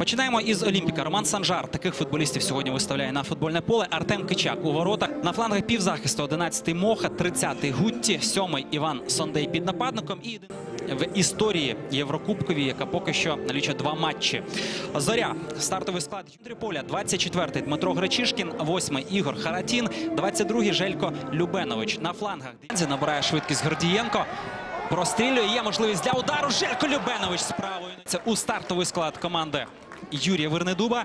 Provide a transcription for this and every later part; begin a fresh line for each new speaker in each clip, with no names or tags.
Починаємо із Олімпіка. Роман Санжар таких футболістів сьогодні виставляє на футбольне поле. Артем Кичак у воротах. На флангах півзахисту 11-й Моха, 30-й Гутті, 7-й Іван Сондей під нападником. І в історії Єврокубковій, яка поки що налічує два матчі. Зоря. Стартовий склад Юрій Поля, 24-й Дмитро Гречишкін, 8-й Ігор Харатін, 22-й Желько Любенович. На флангах Дензі набирає швидкість Гордієнко. Прострілює. Є можливість для удару. Желько Любенович з правою. Це у стартовий склад команди Юрія Вернедуба.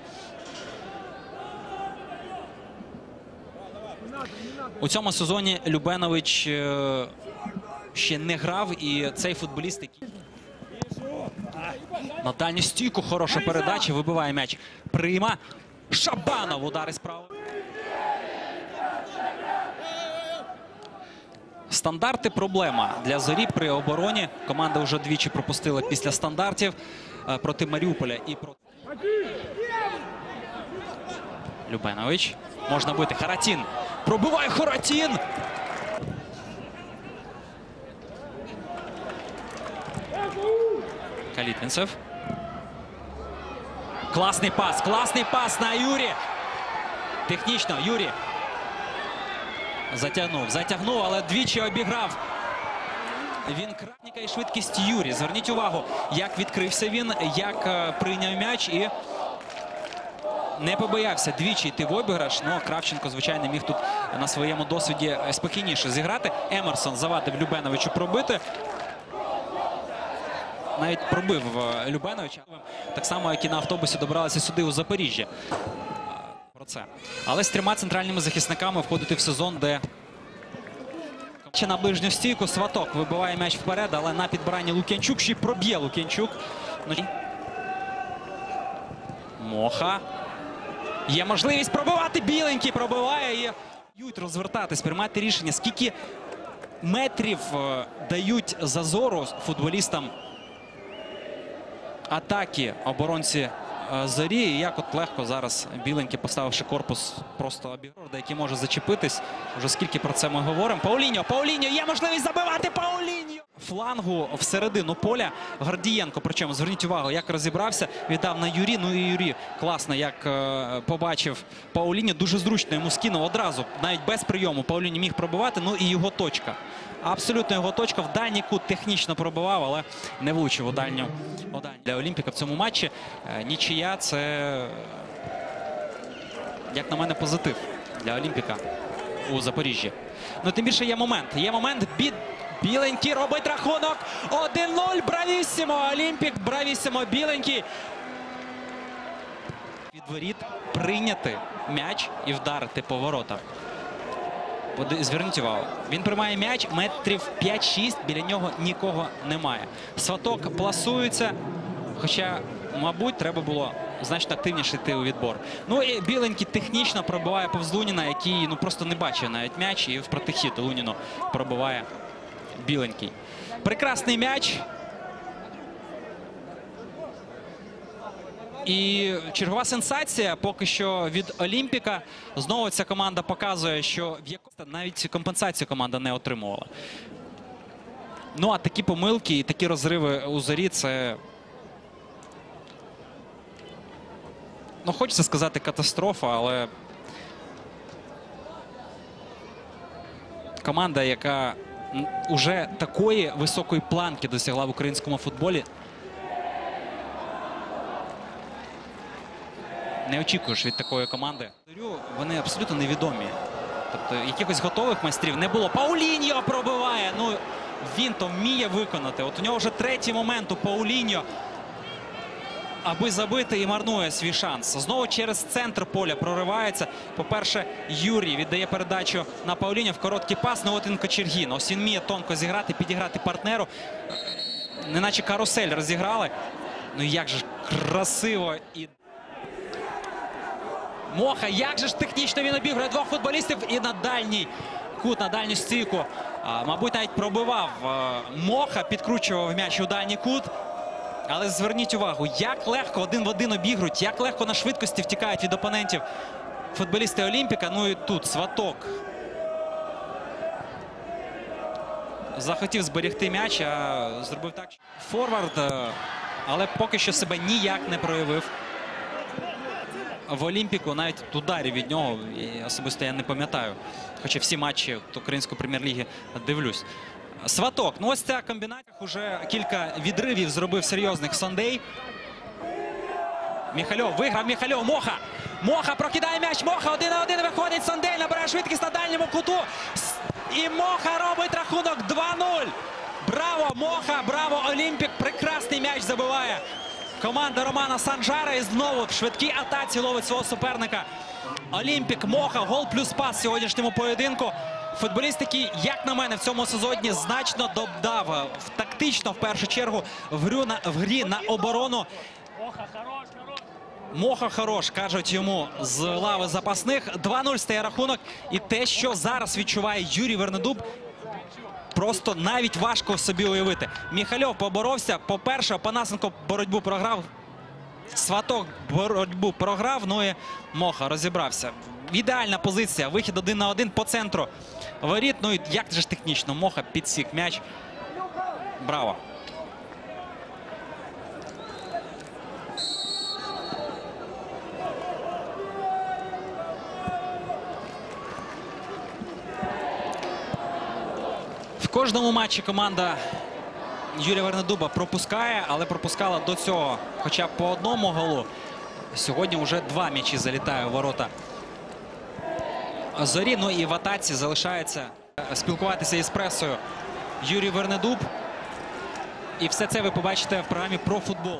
У цьому сезоні Любенович е, ще не грав, і цей футболіст, який на дальню стійку, хороша передача, вибиває м'яч. Прима. Шабанов удар із правої. Стандарти проблема для зорі при обороні. Команда вже двічі пропустила після стандартів е, проти Маріуполя і проти. Любенович. Можна бити. Харатін. Пробиває Харатін. Калітвінцев. Класний пас. Класний пас на Юрі. Технічно Юрі. Затягнув, затягнув, але двічі обіграв. Він кратніка і швидкість Юрі. Зверніть увагу, як відкрився він, як е, прийняв м'яч і не побоявся двічі йти в обіграш. Ну, Кравченко, звичайно, міг тут на своєму досвіді е, спокійніше зіграти. Емерсон завадив Любеновичу пробити. Навіть пробив е, Любеновича. Так само, як і на автобусі добралися сюди у Запоріжжя. Але з трьома центральними захисниками входити в сезон, де Ще на ближню стійку Сваток вибиває м'яч вперед, але на підбиранні Лук'янчук ще й проб'є Лук'янчук. Ну, Моха. Є можливість пробивати. Біленький пробиває і дають розвертатись, приймати рішення. Скільки метрів е, дають зазору футболістам атаки оборонці зорі. І як от легко зараз біленький, поставивши корпус просто обіграв, який може зачепитись. Вже скільки про це ми говоримо. Пауліньо, Пауліньо, є можливість забивати Пауліньо! Флангу всередину поля Гордієнко. Причому зверніть увагу, як розібрався, віддав на Юрі. Ну і Юрі класно, як е, побачив Пауліньо. Дуже зручно йому скинув одразу, навіть без прийому. Пауліньо міг пробивати. Ну і його точка. Абсолютно його точка. В дальній кут технічно пробивав, але не влучив у дальню. Для Олімпіка в цьому матчі. Е, Нічия це, як на мене, позитив для Олімпіка у Запоріжжі. Ну, тим більше є момент. Є момент. Бід... Біленький робить рахунок. 1-0. Бравісімо. Олімпік. Бравісімо. Біленький. Від воріт прийняти м'яч і вдарити по воротах. Зверніть увагу. Він приймає м'яч, метрів 5-6, біля нього нікого немає. Сваток пласується, хоча, мабуть, треба було значно активніше йти у відбор. Ну і біленький технічно пробиває повз Луніна, який ну, просто не бачив навіть м'яч, і в протихід Луніну пробиває біленький. Прекрасний м'яч. І чергова сенсація поки що від Олімпіка. Знову ця команда показує, що в яку навіть компенсацію команда не отримувала. Ну а такі помилки і такі розриви у зорі це. Ну, хочеться сказати катастрофа, але команда, яка уже такої високої планки досягла в українському футболі, не очікуєш від такої команди. Вони абсолютно невідомі. Тобто якихось готових майстрів не було. Пауліньо пробиває. Ну він то вміє виконати. От у нього вже третій момент у Пауліньо. Аби забити і марнує свій шанс. Знову через центр поля проривається. По-перше, Юрій віддає передачу на Пауліньо в короткий пас. Ну от він Кочергін. Ось він вміє тонко зіграти, підіграти партнеру. Неначе карусель розіграли. Ну як же красиво і. Моха, як же ж технічно він обігрує двох футболістів і на дальній кут, на дальню стійку. А, мабуть, навіть пробивав а, Моха, підкручував м'яч у дальній кут. Але зверніть увагу, як легко один в один обігрують, як легко на швидкості втікають від опонентів футболісти Олімпіка. Ну і тут сваток. Захотів зберегти м'яч, а зробив так. Форвард, е, але поки що себе ніяк не проявив в Олімпіку, навіть от ударів від нього особисто я не пам'ятаю. Хоча всі матчі української прем'єр-ліги дивлюсь. Сваток. Ну ось ця комбінація. Уже кілька відривів зробив серйозних Сондей. Міхальов виграв Міхальов. Моха. Моха прокидає м'яч. Моха один на один виходить. Сондей набирає швидкість на дальньому куту. І Моха робить рахунок 2-0. Браво, Моха! Браво, Олімпік! Прекрасний м'яч забиває. Команда Романа Санжара і знову в швидкій атаці ловить свого суперника. Олімпік Моха, гол плюс пас сьогоднішньому поєдинку. Футболіст, який, як на мене, в цьому сезоні значно додав е, тактично в першу чергу в грі на, в грі на оборону. Моха хорош, кажуть йому з лави запасних. 2-0 стає рахунок. І те, що зараз відчуває Юрій Вернедуб, просто навіть важко собі уявити. Міхальов поборовся. По-перше, Панасенко боротьбу програв. Сваток боротьбу програв. Ну і Моха розібрався. Ідеальна позиція. Вихід один на один по центру воріт. Ну і як же ж технічно Моха підсік м'яч. Браво. Кожному матчі команда Юрія Вернедуба пропускає, але пропускала до цього хоча б по одному голу. Сьогодні вже два м'ячі залітає у ворота зорі. Ну і в атаці залишається спілкуватися із пресою Юрій Вернедуб. І все це ви побачите в програмі про футбол.